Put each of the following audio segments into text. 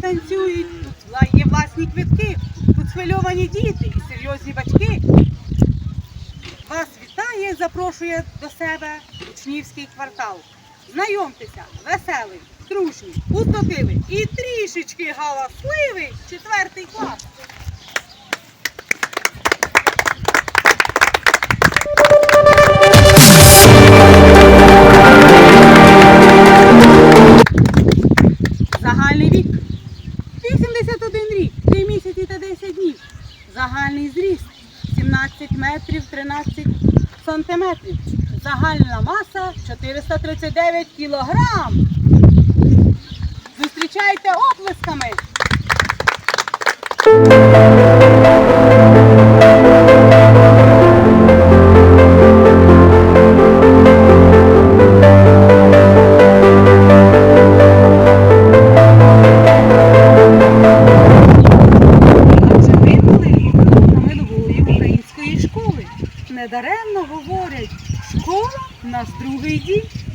танцюють, тут є власні квитки, тут схвильовані діти і серйозні батьки. Вас вітає, запрошує до себе учнівський квартал. Знайомтеся, веселий, трушний, пустотливий і трішечки галасливий четвертий клас. загальна маса 439 кілограм. Зустрічайте оплесками. нас другий день.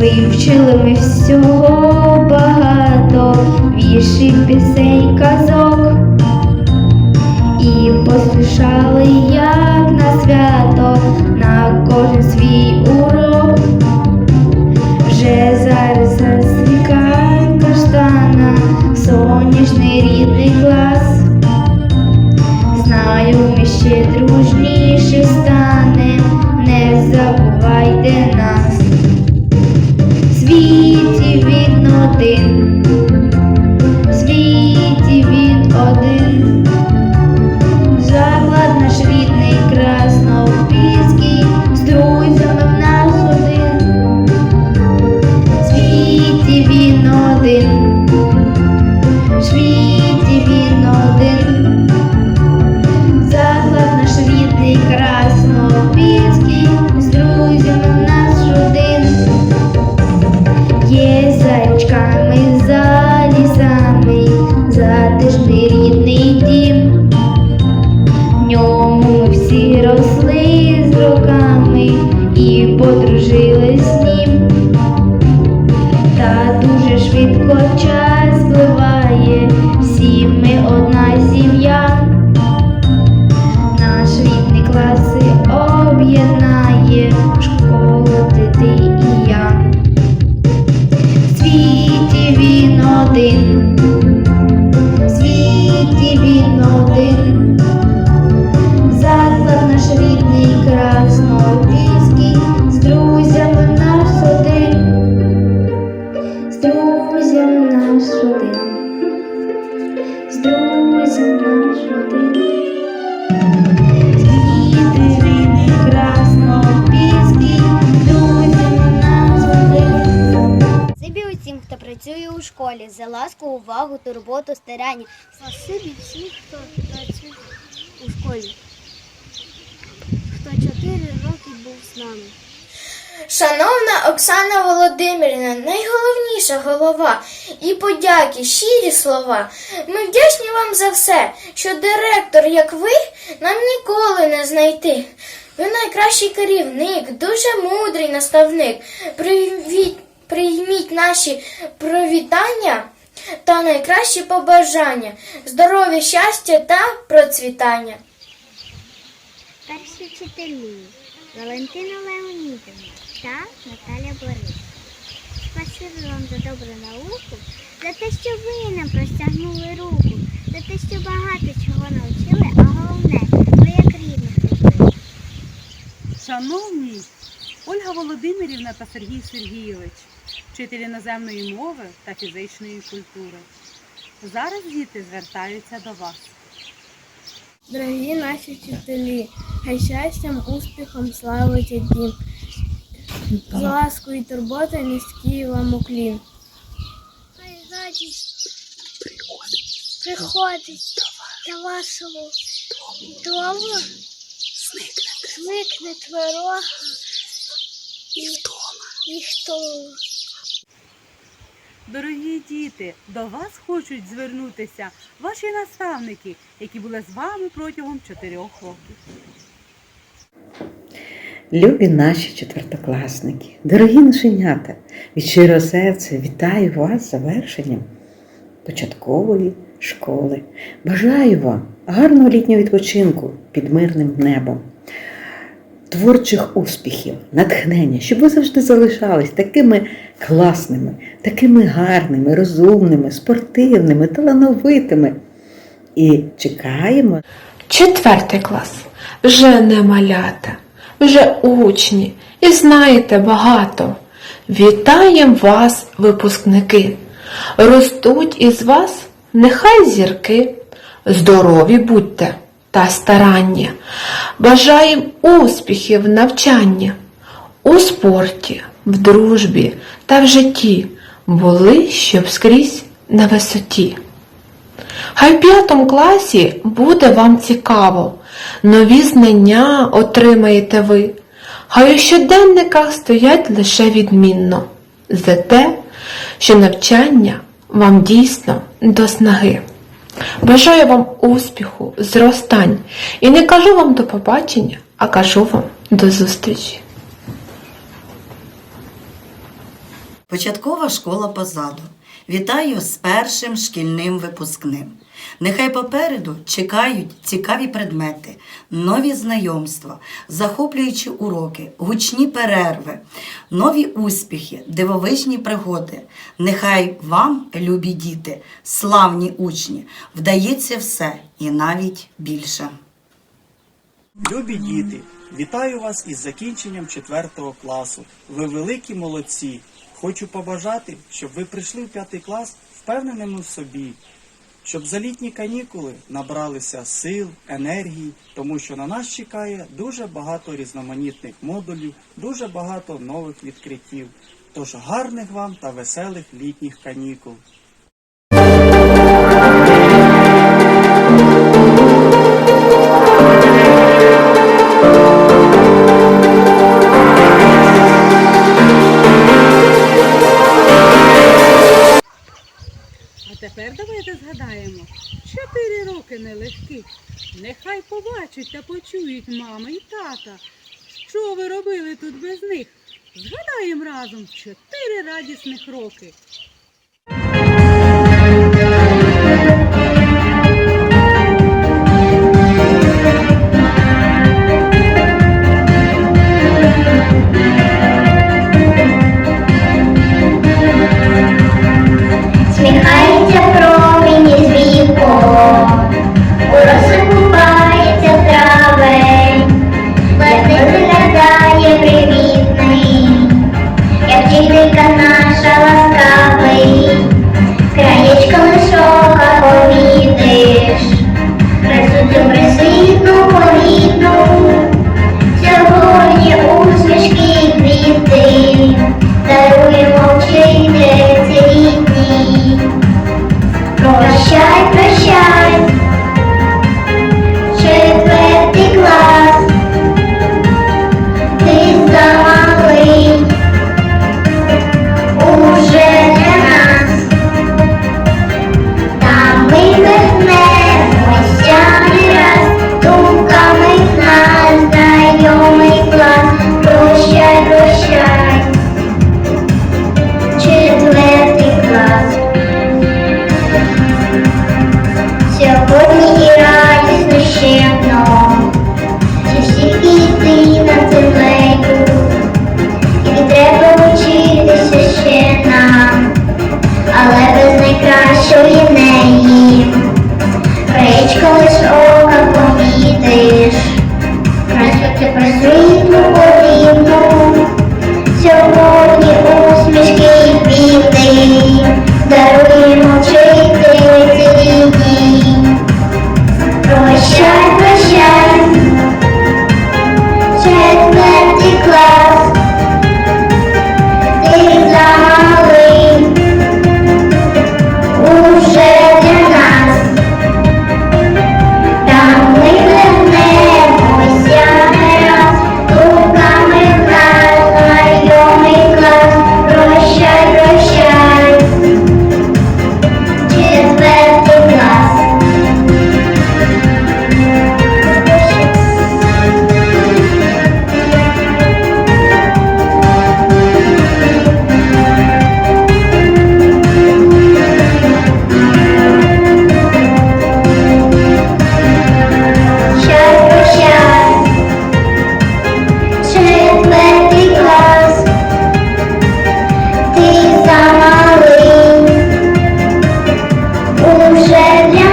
вивчили ми всього багато, віршів, пісень, казок і послушали, як на свято, на кожен свій урок. yeah. всі хто працює у школі, хто чотири роки був з нами. Шановна Оксана Володимирівна, найголовніша голова і подяки, щирі слова. Ми вдячні вам за все, що директор, як ви, нам ніколи не знайти. Ви найкращий керівник, дуже мудрий наставник. Привіт, прийміть наші привітання та найкращі побажання, здоров'я, щастя та процвітання. Перші вчителі Валентина Леонідовна та Наталя Борисівна. Спасибі вам за добру науку, за те, що ви нам простягнули руку, за те, що багато чого навчили, а головне, ви як рідних любили. Шановні Ольга Володимирівна та Сергій Сергійович, вчителі іноземної мови та фізичної культури. Зараз діти звертаються до вас. Дорогі наші вчителі, хай щастям, успіхом славить дім. З ласкою і турботою низький вам уклін. Хай радість приходить до вашого дому, зникне творога і і втома. Дорогі діти, до вас хочуть звернутися ваші наставники, які були з вами протягом чотирьох років. Любі наші четвертокласники, дорогі нашенята, від щирого серця вітаю вас з завершенням початкової школи. Бажаю вам гарного літнього відпочинку під мирним небом, творчих успіхів, натхнення, щоб ви завжди залишались такими класними, такими гарними, розумними, спортивними, талановитими. І чекаємо Четвертий клас. Вже не малята, вже учні і знаєте багато. Вітаєм вас, випускники! Ростуть із вас нехай зірки. Здорові будьте та старанні. Бажаєм успіхів в навчанні, у спорті, в дружбі та в житті були, щоб скрізь на висоті. Хай в п'ятому класі буде вам цікаво, нові знання отримаєте ви. Хай у щоденниках стоять лише відмінно за те, що навчання вам дійсно до снаги. Бажаю вам успіху, зростань і не кажу вам до побачення, а кажу вам до зустрічі. Початкова школа позаду. Вітаю з першим шкільним випускним. Нехай попереду чекають цікаві предмети, нові знайомства, захоплюючі уроки, гучні перерви, нові успіхи, дивовижні пригоди. Нехай вам, любі діти, славні учні, вдається все і навіть більше. Любі діти, вітаю вас із закінченням 4 класу. Ви великі молодці. Хочу побажати, щоб ви прийшли в 5 клас впевненими в собі, щоб за літні канікули набралися сил, енергії, тому що на нас чекає дуже багато різноманітних модулів, дуже багато нових відкриттів. Тож гарних вам та веселих літніх канікул. Побачать та почують мама і тата. Що ви робили тут без них? Згадаємо разом чотири радісних роки. Boże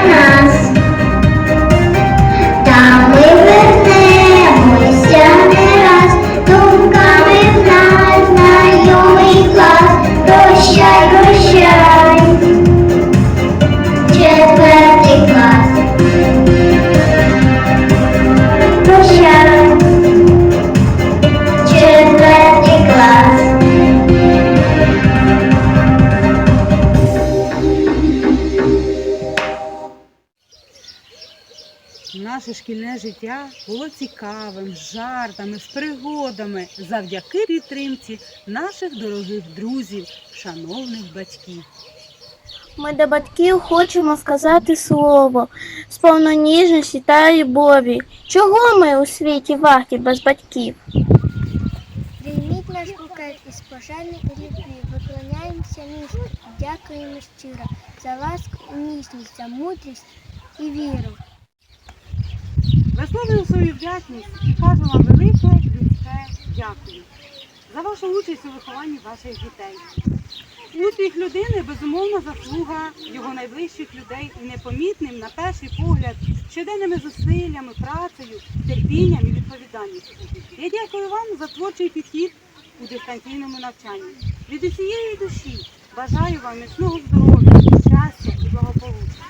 ваше шкільне життя було цікавим, з жартами, з пригодами завдяки підтримці наших дорогих друзів, шановних батьків. Ми до батьків хочемо сказати слово, сповно ніжності та любові. Чого ми у світі варті без батьків? Прийміть наш букет із пожежних любві, виклоняємося низько, дякуємо щиро за ласку і ніжність, за мудрість і віру. Висловлюю свою вдячність і кажу вам велике людське дякую за вашу участь у вихованні ваших дітей. Успіх людини безумовно заслуга його найближчих людей і непомітним на перший погляд щоденними зусиллями, працею, терпінням і відповідальністю. Я дякую вам за творчий підхід у дистанційному навчанні. Від усієї душі бажаю вам міцного здоров'я, щастя і благополуччя.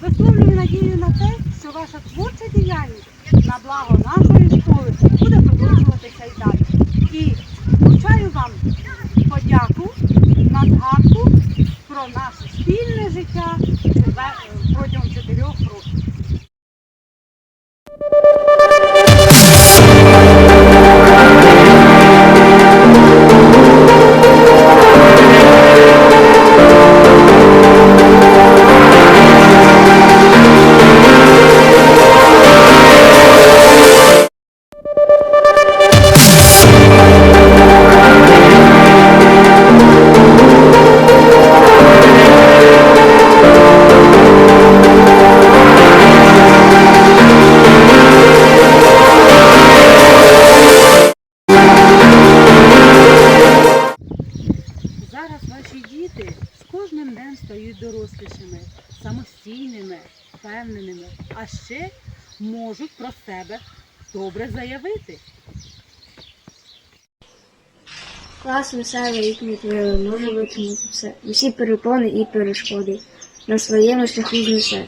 Висловлюю надію на те, що ваша творча діяльність на благо нашої школи буде продовжуватися і далі. І вручаю вам подяку на згадку про наше спільне життя протягом чотирьох років. Себе добре заявити. Клас веселий і кмітливий, може витримати все. Усі перепони і перешкоди на своєму шляху знесе.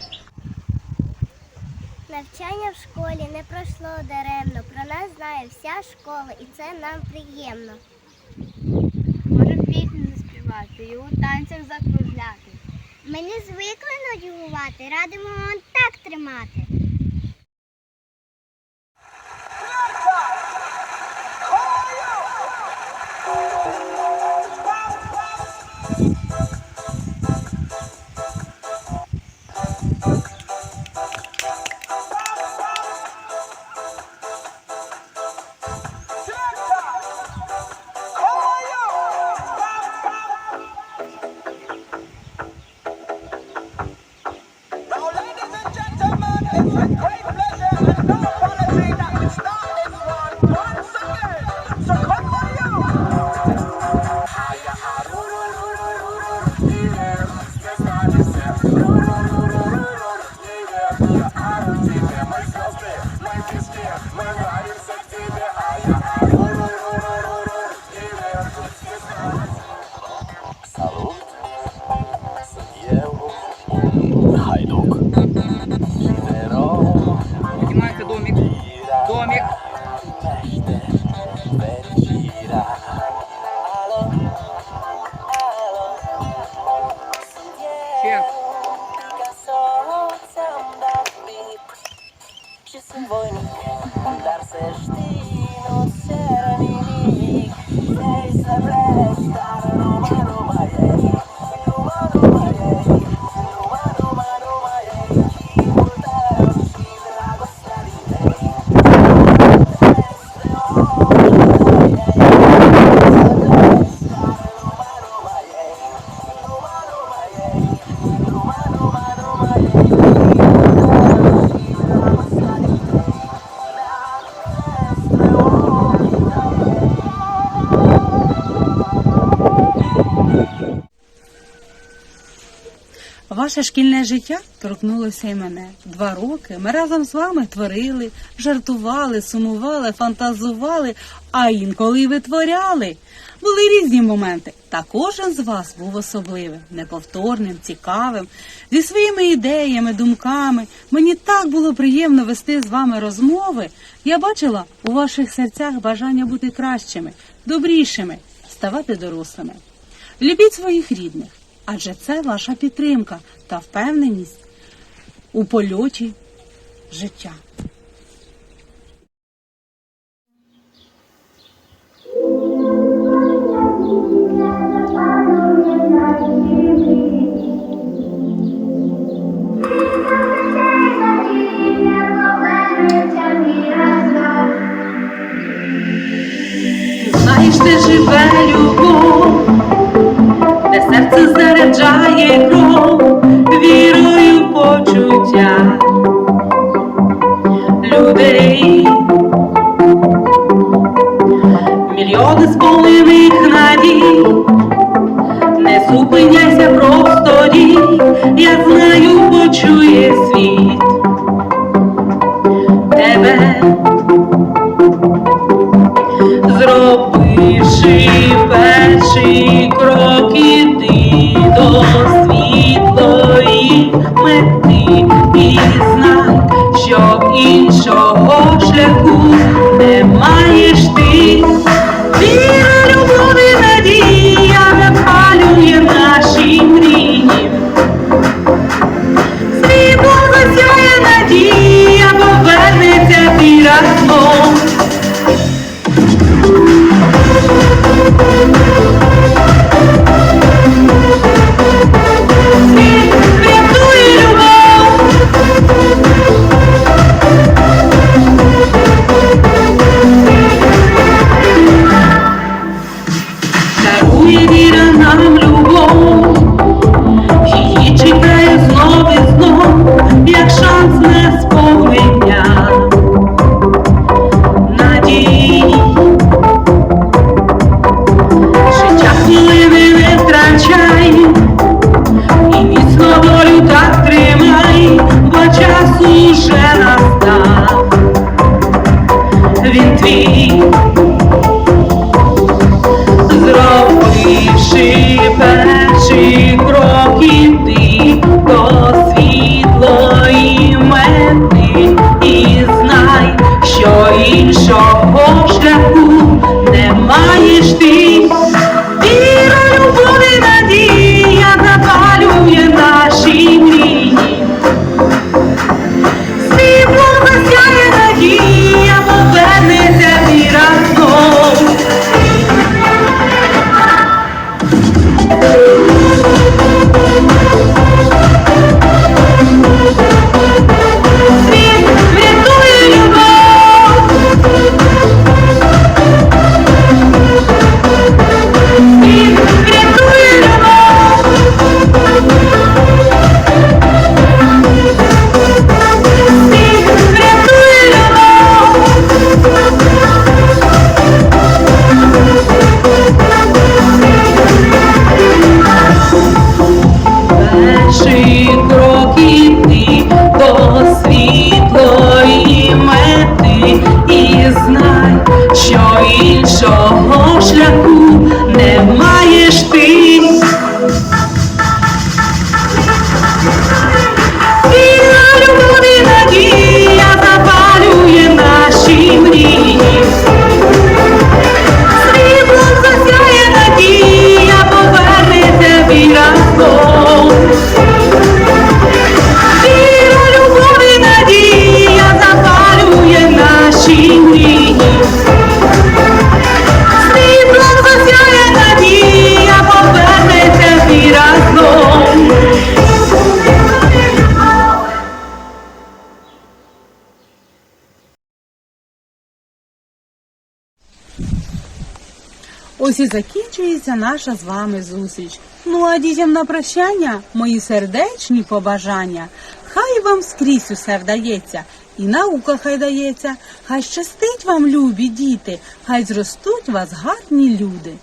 Навчання в школі не пройшло даремно. Про нас знає вся школа, і це нам приємно. Можемо пісню заспівати і у танцях закружляти. Ми не звикли нудьгувати, радимо вам так тримати. crazy. Ваше шкільне життя торкнулося і мене. Два роки ми разом з вами творили, жартували, сумували, фантазували, а інколи й витворяли. Були різні моменти, та кожен з вас був особливим, неповторним, цікавим, зі своїми ідеями, думками. Мені так було приємно вести з вами розмови. Я бачила у ваших серцях бажання бути кращими, добрішими, ставати дорослими. Любіть своїх рідних, адже це ваша підтримка та впевненість у польоті життя. Ось і закінчується наша з вами зустріч. Ну а дітям на прощання, мої сердечні побажання. Хай вам скрізь усе вдається, і наука хай дається, хай щастить вам, любі діти, хай зростуть вас гарні люди.